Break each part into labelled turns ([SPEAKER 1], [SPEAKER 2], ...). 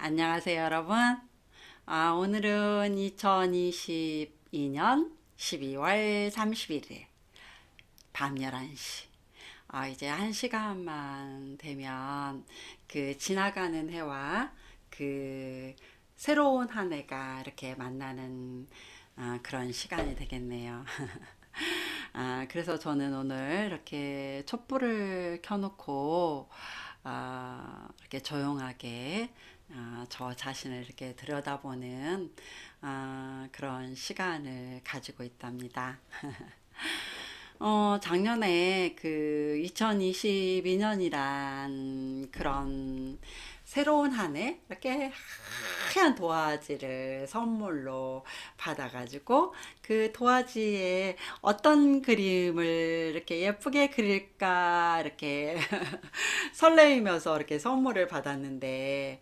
[SPEAKER 1] 안녕하세요, 여러분. 아, 오늘은 2022년 12월 31일 밤 11시. 아, 이제 한 시간만 되면 그 지나가는 해와 그 새로운 한 해가 이렇게 만나는 아, 그런 시간이 되겠네요. 아, 그래서 저는 오늘 이렇게 촛불을 켜놓고 아, 이렇게 조용하게 아, 저 자신을 이렇게 들여다보는 아, 그런 시간을 가지고 있답니다. 어, 작년에 그 2022년이란 그런 새로운 한 해 이렇게 하얀 도화지를 선물로 받아가지고 그 도화지에 어떤 그림을 이렇게 예쁘게 그릴까 이렇게 설레이면서 이렇게 선물을 받았는데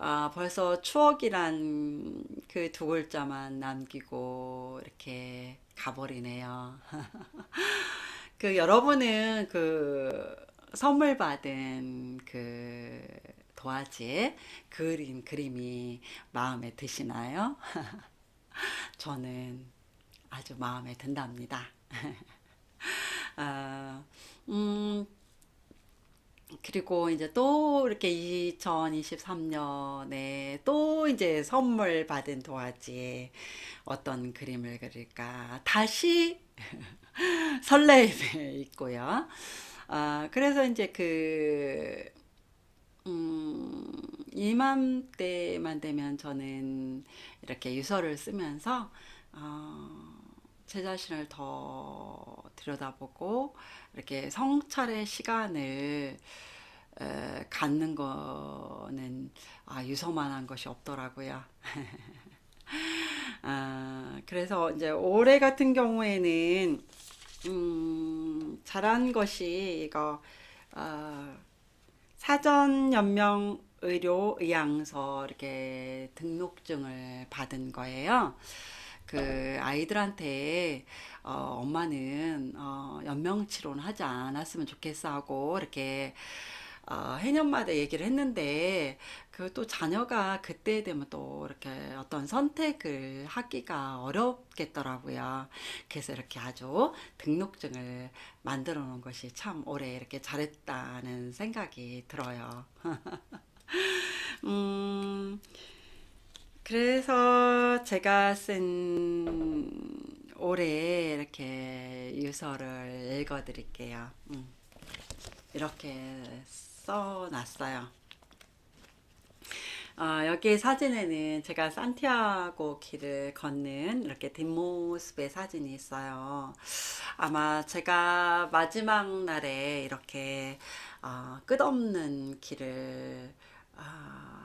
[SPEAKER 1] 아, 벌써 추억이란 그 두 글자만 남기고 이렇게 가버리네요. 그 여러분은 그 선물 받은 그 도화지에 그린 그림이 마음에 드시나요? 저는 아주 마음에 든답니다. 아, 음, 그리고 이제 또 이렇게 2023년에 또 이제 선물 받은 도화지에 어떤 그림을 그릴까 다시 설레임에 있고요. 아, 그래서 이제 그, 음, 이맘때만 되면 저는 이렇게 유서를 쓰면서, 어, 제 자신을 더 들여다보고, 이렇게 성찰의 시간을 에, 갖는 거는 아, 유서만한 것이 없더라고요. 아, 그래서 이제 올해 같은 경우에는 음, 잘한 것이 이거 어, 사전 연명 의료 의향서 이렇게 등록증을 받은 거예요. 그 아이들한테 어, 엄마는 어, 연명 치료는 하지 않았으면 좋겠어 하고 이렇게 어, 해년마다 얘기를 했는데 그 또 자녀가 그때 되면 또 이렇게 어떤 선택을 하기가 어렵겠더라고요. 그래서 이렇게 아주 등록증을 만들어 놓은 것이 참 올해 이렇게 잘했다는 생각이 들어요. 음, 그래서 제가 쓴 올해 이렇게 유서를 읽어 드릴게요. 음, 이렇게 써 놨어요. 어, 여기 사진에는 제가 산티아고 길을 걷는 이렇게 뒷모습의 사진이 있어요. 아마 제가 마지막 날에 이렇게 어, 끝없는 길을 아,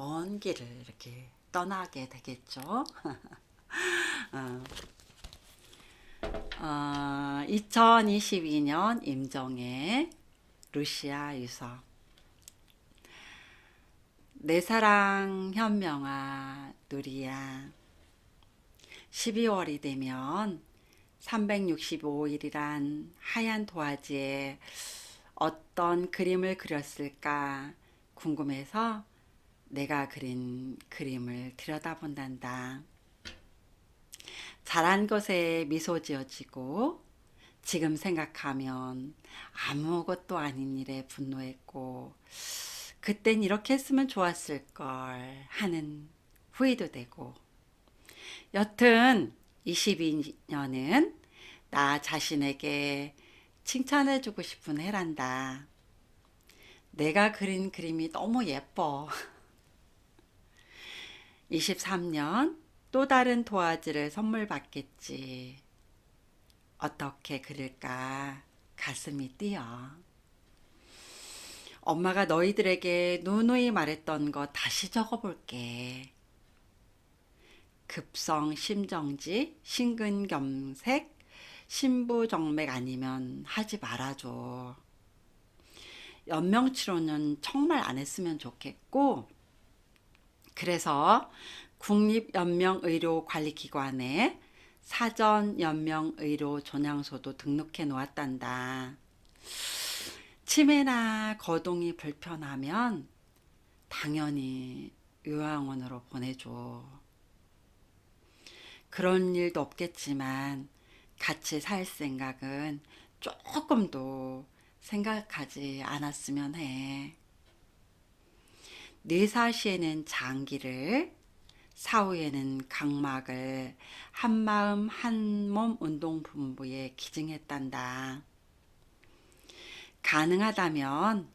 [SPEAKER 1] 먼 길을 이렇게 떠나게 되겠죠. 어, 어, 2022년 임정의 루시아 유서 내 사랑 현명아 누리야. 12월이 되면 365일이란 하얀 도화지에 어떤 그림을 그렸을까 궁금해서 내가 그린 그림을 들여다본단다. 잘한 것에 미소 지어지고 지금 생각하면 아무것도 아닌 일에 분노했고 그땐 이렇게 했으면 좋았을 걸 하는 후회도 되고 여튼 22년은 나 자신에게 칭찬해 주고 싶은 해란다. 내가 그린 그림이 너무 예뻐. 23년 또 다른 도화지를 선물 받겠지. 어떻게 그릴까 가슴이 뛰어. 엄마가 너희들에게 누누이 말했던 거 다시 적어볼게. 급성 심정지, 심근경색, 신부정맥 아니면 하지 말아줘. 연명치료는 정말 안 했으면 좋겠고, 그래서 국립연명의료관리기관에 사전연명의료 전향소도 등록해 놓았단다. 치매나 거동이 불편하면 당연히 요양원으로 보내줘. 그런 일도 없겠지만 같이 살 생각은 조금도 생각하지 않았으면 해. 뇌사시에는 장기를, 사후에는 각막을 한마음 한몸 운동본부에 기증했단다. 가능하다면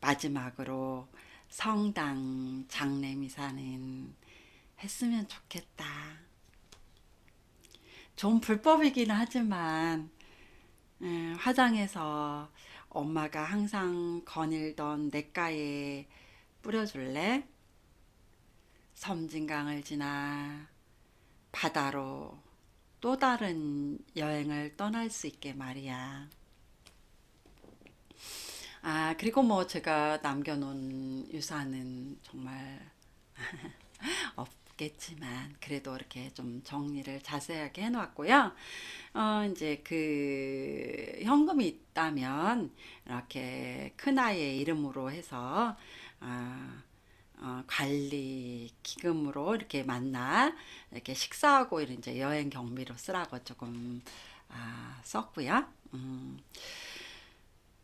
[SPEAKER 1] 마지막으로 성당 장례미사는 했으면 좋겠다. 좀 불법이긴 하지만 음, 화장해서 엄마가 항상 거닐던 냇가에 뿌려줄래? 섬진강을 지나 바다로 또 다른 여행을 떠날 수 있게 말이야. 아, 그리고 뭐 제가 남겨놓은 유산은 정말 없겠지만 그래도 이렇게 좀 정리를 자세하게 해놓았고요. 어, 이제 그 현금이 있다면 이렇게 큰아이의 이름으로 해서 아, 어, 관리 기금으로 이렇게 만나 이렇게 식사하고 이제 여행 경비로 쓰라고 조금 아, 썼고요. 음.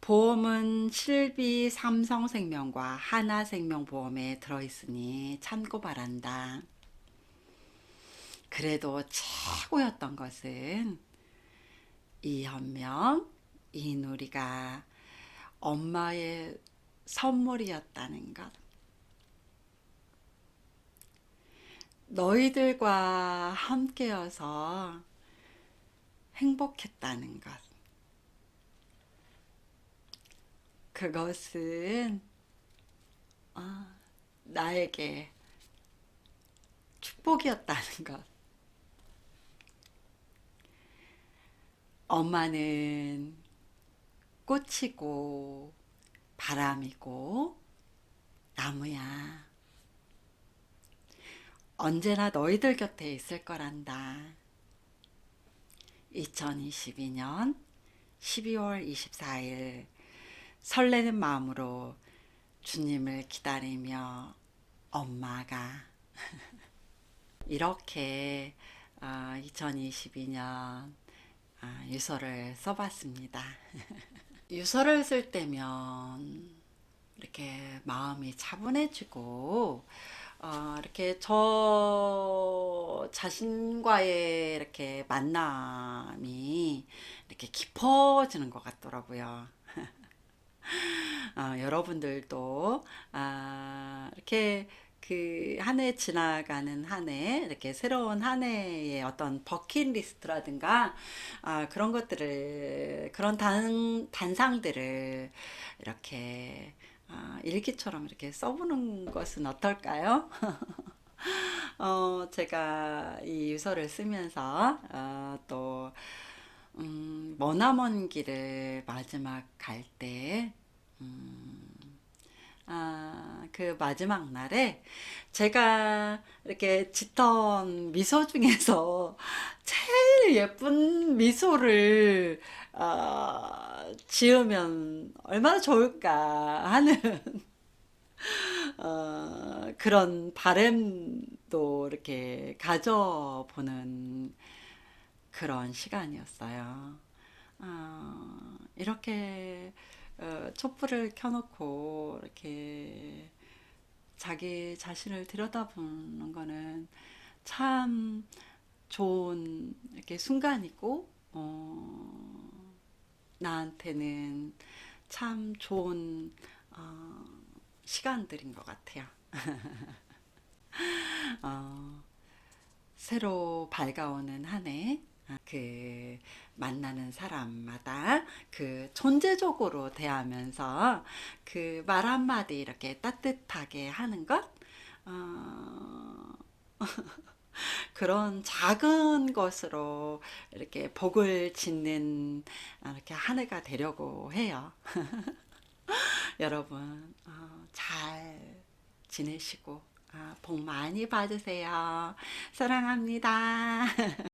[SPEAKER 1] 보험은 실비 삼성생명과 하나생명보험에 들어있으니 참고 바란다. 그래도 최고였던 것은 이현명, 이누리가 엄마의 선물이었다는 것. 너희들과 함께여서 행복했다는 것. 그것은 아, 나에게 축복이었다는 것. 엄마는 꽃이고 바람이고 나무야. 언제나 너희들 곁에 있을 거란다. 2022년 12월 24일 설레는 마음으로 주님을 기다리며 엄마가 이렇게 2022년 유서를 써봤습니다. 유서를 쓸 때면 이렇게 마음이 차분해지고 어, 이렇게 저 자신과의 이렇게 만남이 이렇게 깊어지는 것 같더라고요. 어, 여러분들도 아, 이렇게 그 한 해 지나가는 한 해 이렇게 새로운 한 해의 어떤 버킷리스트라든가 아, 그런 것들을 그런 단 단상들을 이렇게 아, 일기처럼 이렇게 써보는 것은 어떨까요? 어, 제가 이 유서를 쓰면서 어, 또 음, 머나먼 길을 마지막 갈 때, 음, 아, 그 마지막 날에 제가 이렇게 짓던 미소 중에서 제일 예쁜 미소를 어, 지으면 얼마나 좋을까 하는 어, 그런 바램도 이렇게 가져보는 그런 시간이었어요. 어, 이렇게 어, 촛불을 켜놓고 이렇게 자기 자신을 들여다보는 거는 참 좋은 이렇게 순간이고 어, 나한테는 참 좋은 어, 시간들인 것 같아요. 어, 새로 밝아오는 한 해, 그 만나는 사람마다 그 존재적으로 대하면서 그 말 한마디 이렇게 따뜻하게 하는 것, 어, 그런 작은 것으로 이렇게 복을 짓는 이렇게 한 해가 되려고 해요. 여러분, 어, 잘 지내시고, 아, 복 많이 받으세요. 사랑합니다.